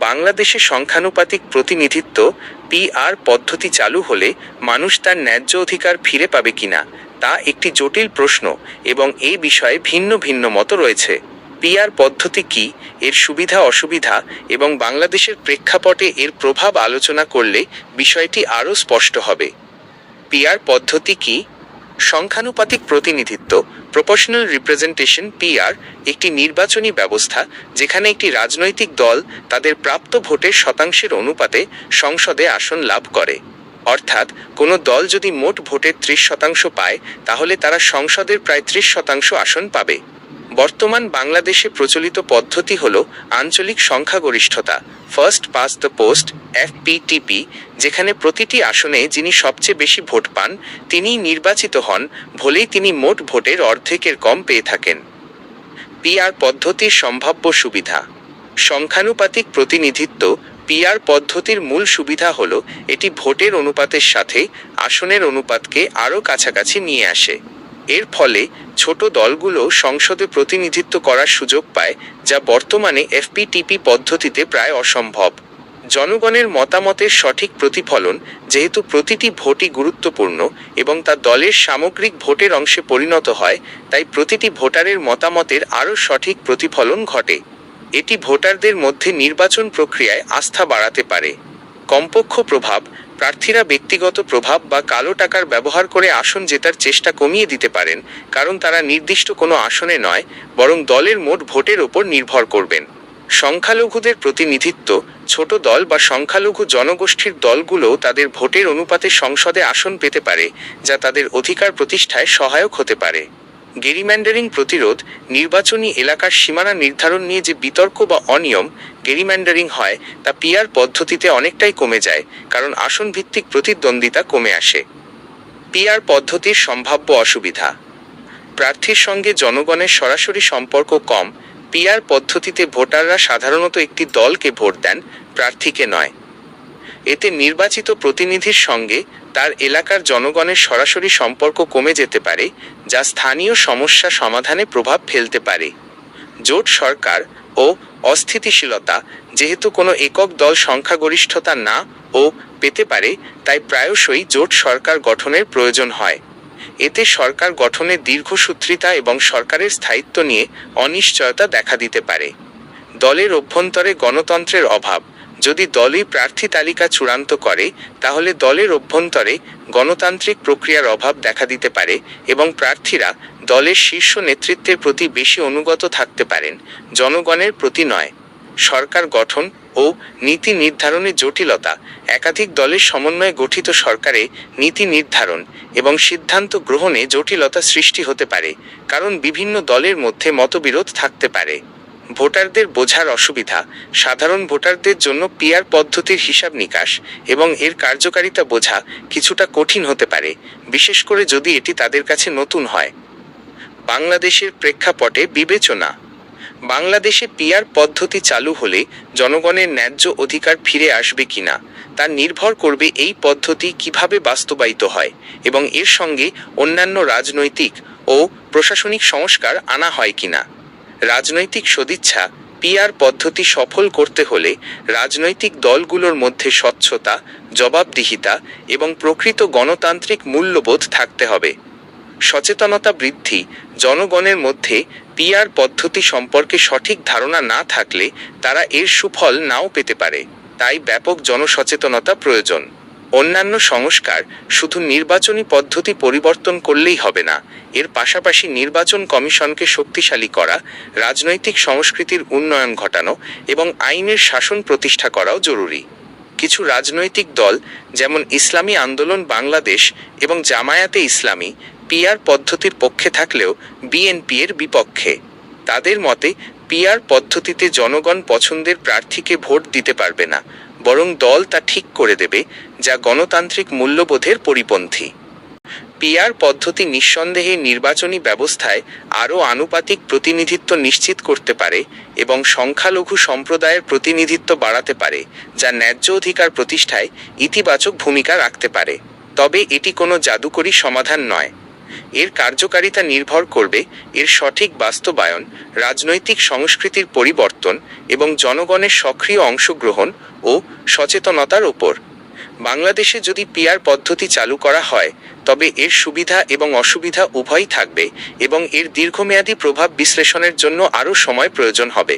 বাংলাদেশে সংখ্যানুপাতিক প্রতিনিধিত্ব পিআর পদ্ধতি চালু হলে মানুষ তার ন্যায্য অধিকার ফিরে পাবে কিনা, তা একটি জটিল প্রশ্ন এবং এই বিষয়ে ভিন্ন ভিন্ন মত রয়েছে। পিআর পদ্ধতি কি, এর সুবিধা অসুবিধা এবং বাংলাদেশের প্রেক্ষাপটে এর প্রভাব আলোচনা করলে বিষয়টি আরও স্পষ্ট হবে। পিআর পদ্ধতি কি, সংখ্যানুপাতিক প্রতিনিধিত্ব প্রপোর্শনাল রিপ্রেজেন্টেশন পিআর একটি নির্বাচনী ব্যবস্থা যেখানে একটি রাজনৈতিক দল তাদের প্রাপ্ত ভোটের শতাংশের অনুপাতে সংসদে আসন লাভ করে। অর্থাৎ, কোনো দল যদি মোট ভোটের ত্রিশ শতাংশ পায়, তাহলে তারা সংসদের প্রায় ত্রিশ শতাংশ আসন পাবে। বর্তমান বাংলাদেশে প্রচলিত পদ্ধতি হল আঞ্চলিক সংখ্যাগরিষ্ঠতা first past the post FPTP যেখানে প্রতিটি আসনে যিনি সবচেয়ে বেশি ভোট পান, তিনিই নির্বাচিত হন, ভলেই তিনি মোট ভোটের অর্ধেকের কম পেয়ে থাকেন। পিআর পদ্ধতির সম্ভাব্য সুবিধা, সংখ্যানুপাতিক প্রতিনিধিত্ব পিআর পদ্ধতির মূল সুবিধা হল এটি ভোটের অনুপাতের সাথে আসনের অনুপাতকে আরও কাছাকাছি নিয়ে আসে। এর ফলে ছোট দলগুলো সংসদে প্রতিনিধিত্ব করার সুযোগ পায়, যা বর্তমানে এফপিটিপি পদ্ধতিতে প্রায় অসম্ভব। জনগণের মতামতের সঠিক প্রতিফলন যেহেতু প্রতিটি ভোটই গুরুত্বপূর্ণ এবং তা দলের সামগ্রিক ভোটের অংশে পরিণত হয়, তাই প্রতিটি ভোটারের মতামতের আরও সঠিক প্রতিফলন ঘটে। এটি ভোটারদের মধ্যে নির্বাচন প্রক্রিয়ায় আস্থা বাড়াতে পারে। কমপক্ষ প্রভাব প্রার্থীরা ব্যক্তিগত প্রভাব বা কালো টাকার ব্যবহার করে আসন জেতার চেষ্টা কমিয়ে দিতে পারেন, কারণ তারা নির্দিষ্ট কোনো আসনে নয়, বরং দলের মোট ভোটের ওপর নির্ভর করবেন। সংখ্যালঘুদের প্রতিনিধিত্ব, ছোট দল বা সংখ্যালঘু জনগোষ্ঠীর দলগুলোও তাদের ভোটের অনুপাতে সংসদে আসন পেতে পারে, যা তাদের অধিকার প্রতিষ্ঠায় সহায়ক হতে পারে। গেরিম্যান্ডারিং প্রতিরোধ নির্বাচনী এলাকার সীমানা নির্ধারণ নিয়ে যে বিতর্ক বা অনিয়ম গেরিম্যান্ডারিং হয়, তা পিয়ার পদ্ধতিতে অনেকটাই কমে যায়, কারণ আসন ভিত্তিক প্রতিদ্বন্দ্বিতা কমে আসে। পিয়ার পদ্ধতির সম্ভাব্য অসুবিধা। প্রার্থীর সঙ্গে জনগণের সরাসরি সম্পর্ক কম পিয়ার পদ্ধতিতে ভোটাররা সাধারণত একটি দলকে ভোট দেন, প্রার্থীকে নয়। এতে নির্বাচিত প্রতিনিধির সঙ্গে তার এলাকার জনগণের সরাসরি সম্পর্ক কমে যেতে পারে, যা স্থানীয় সমস্যা সমাধানে প্রভাব ফেলতে পারে। জোট সরকার ও অস্থিতিশীলতা যেহেতু কোনো একক দল সংখ্যাগরিষ্ঠতা না ও পেতে পারে, তাই প্রায়শই জোট সরকার গঠনের প্রয়োজন হয়। এতে সরকার গঠনের দীর্ঘসূত্রিতা এবং সরকারের স্থায়িত্ব নিয়ে অনিশ্চয়তা দেখা দিতে পারে। দলের অভ্যন্তরে গণতন্ত্রের অভাব যদি দলই প্রার্থী তালিকা চূড়ান্ত করে, তাহলে দলের অভ্যন্তরে গণতান্ত্রিক প্রক্রিয়ার অভাব দেখা দিতে পারে এবং প্রার্থীরা দলের শীর্ষ নেতৃত্বের প্রতি বেশি অনুগত থাকতে পারেন, জনগণের প্রতি নয়। সরকার গঠন ও নীতি নির্ধারণে জটিলতা, একাধিক দলের সমন্বয়ে গঠিত সরকারে নীতি নির্ধারণ এবং সিদ্ধান্ত গ্রহণে জটিলতা সৃষ্টি হতে পারে, কারণ বিভিন্ন দলের মধ্যে মতবিরোধ থাকতে পারে। ভোটারদের বোঝার অসুবিধা, সাধারণ ভোটারদের জন্য পিআর পদ্ধতির হিসাব নিকাশ এবং এর কার্যকারিতা বোঝা কিছুটা কঠিন হতে পারে, বিশেষ করে যদি এটি তাদের কাছে নতুন হয়। বাংলাদেশের প্রেক্ষাপটে বিবেচনা, বাংলাদেশে পিয়ার পদ্ধতি চালু হলে জনগণের ন্যায্য অধিকার ফিরে আসবে কিনা, তা নির্ভর করবে এই পদ্ধতি কীভাবে বাস্তবায়িত হয় এবং এর সঙ্গে অন্যান্য রাজনৈতিক ও প্রশাসনিক সংস্কার আনা হয় কিনা। রাজনৈতিক সদিচ্ছা, পিআর পদ্ধতি সফল করতে হলে রাজনৈতিক দলগুলোর মধ্যে স্বচ্ছতা, জবাবদিহিতা এবং প্রকৃত গণতান্ত্রিক মূল্যবোধ থাকতে হবে। সচেতনতা বৃদ্ধি, জনগণের মধ্যে পিআর পদ্ধতি সম্পর্কে সঠিক ধারণা না থাকলে তারা এর সুফল নাও পেতে পারে। তাই ব্যাপক জনসচেতনতা প্রয়োজন। অন্যান্য সংস্কার শুধু নির্বাচনী পদ্ধতি পরিবর্তন করলেই হবে না, এর পাশাপাশি নির্বাচন কমিশনকে শক্তিশালী করা, রাজনৈতিক সংস্কৃতির উন্নয়ন ঘটানো এবং আইনের শাসন প্রতিষ্ঠা করাও জরুরি। কিছু রাজনৈতিক দল, যেমন ইসলামী আন্দোলন বাংলাদেশ এবং জামায়াতে ইসলামী, পিআর পদ্ধতির পক্ষে থাকলেও বিএনপি এর বিপক্ষে। তাদের মতে, পিআর পদ্ধতিতে জনগণ পছন্দের প্রার্থীকে ভোট দিতে পারবে না বরং দল তা ঠিক করে দেবে, যা গণতান্ত্রিক মূল্যবোধের পরিপন্থী। পিআর পদ্ধতি নিঃসন্দেহে নির্বাচনী ব্যবস্থায় আরও আনুপাতিক প্রতিনিধিত্ব নিশ্চিত করতে পারে এবং সংখ্যালঘু সম্প্রদায়ের প্রতিনিধিত্ব বাড়াতে পারে, যা ন্যায্য অধিকার প্রতিষ্ঠায় ইতিবাচক ভূমিকা রাখতে পারে। তবে এটি কোনো জাদুকরী সমাধান নয়। এর কার্যকারিতা নির্ভর করবে এর সঠিক বাস্তবায়ন, রাজনৈতিক সংস্কৃতির পরিবর্তন এবং জনগণের সক্রিয় অংশগ্রহণ ও সচেতনতার ওপর বাংলাদেশে যদি পিআর পদ্ধতি চালু করা হয়, তবে এর সুবিধা এবং অসুবিধা উভয়ই থাকবে এবং এর দীর্ঘমেয়াদী প্রভাব বিশ্লেষণের জন্য আরও সময় প্রয়োজন হবে।